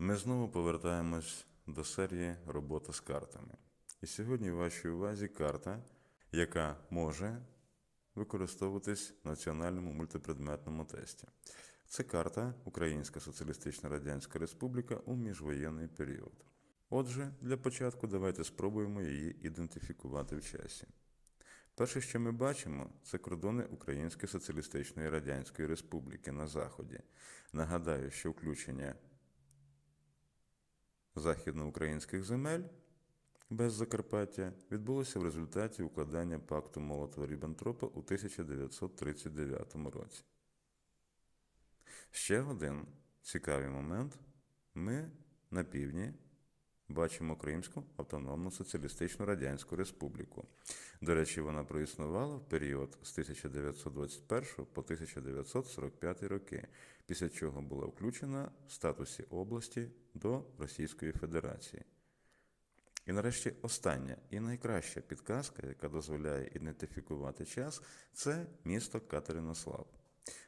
Ми знову повертаємось до серії Робота з картами. І сьогодні в вашій увазі карта, яка може використовуватись в національному мультипредметному тесті. Це карта Українська Соціалістична Радянська Республіка у міжвоєнний період. Отже, для початку давайте спробуємо її ідентифікувати в часі. Перше, що ми бачимо, це кордони Української Соціалістичної Радянської Республіки на Заході. Нагадаю, що включення західноукраїнських земель без Закарпаття відбулося в результаті укладання пакту Молотова-Ріббентропа у 1939 році. Ще один цікавий момент. Ми на півдні бачимо Кримську Автономну Соціалістичну Радянську Республіку. До речі, вона проіснувала в період з 1921 по 1945 роки, після чого була включена в статусі області до Російської Федерації. І нарешті остання і найкраща підказка, яка дозволяє ідентифікувати час, це місто Катеринослав.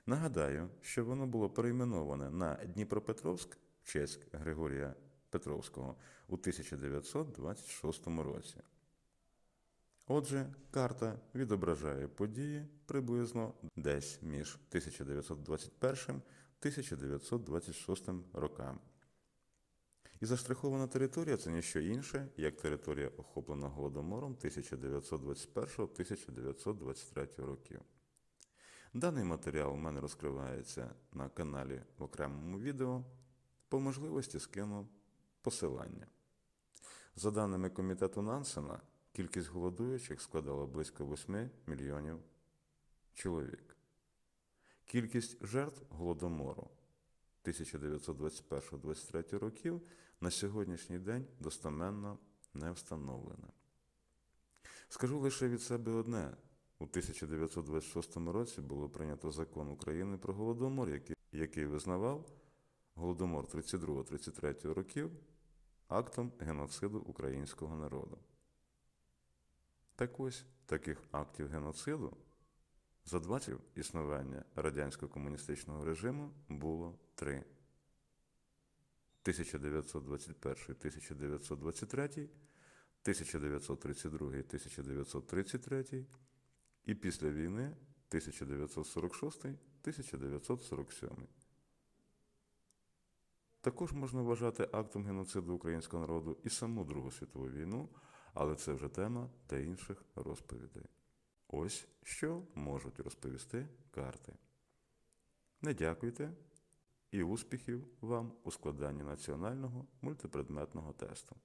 Нагадаю, що воно було перейменоване на Дніпропетровськ в честь Григорія Петровського у 1926 році. Отже, карта відображає події приблизно десь між 1921 1926 роками. І заштрихована територія це ніщо інше, як територія, охоплена Голодомором 1921-1923 років. Даний матеріал у мене розкривається на каналі в окремому відео. По можливості скину посилання. За даними комітету Нансена, кількість голодуючих складала близько 8 мільйонів чоловік. Кількість жертв голодомору 1921-23 років на сьогоднішній день достеменно не встановлена. Скажу лише від себе одне: у 1926 році було прийнято закон України про голодомор, який визнавав голодомор 32-33 років актом геноциду українського народу. Так ось таких актів геноциду за 20 існування радянського комуністичного режиму було три. 1921-1923, 1932-1933 і після війни 1946-1947. Також можна вважати актом геноциду українського народу і саму Другу світову війну, але це вже тема для інших розповідей. Ось що можуть розповісти карти. Не дякуйте і успіхів вам у складанні національного мультипредметного тесту.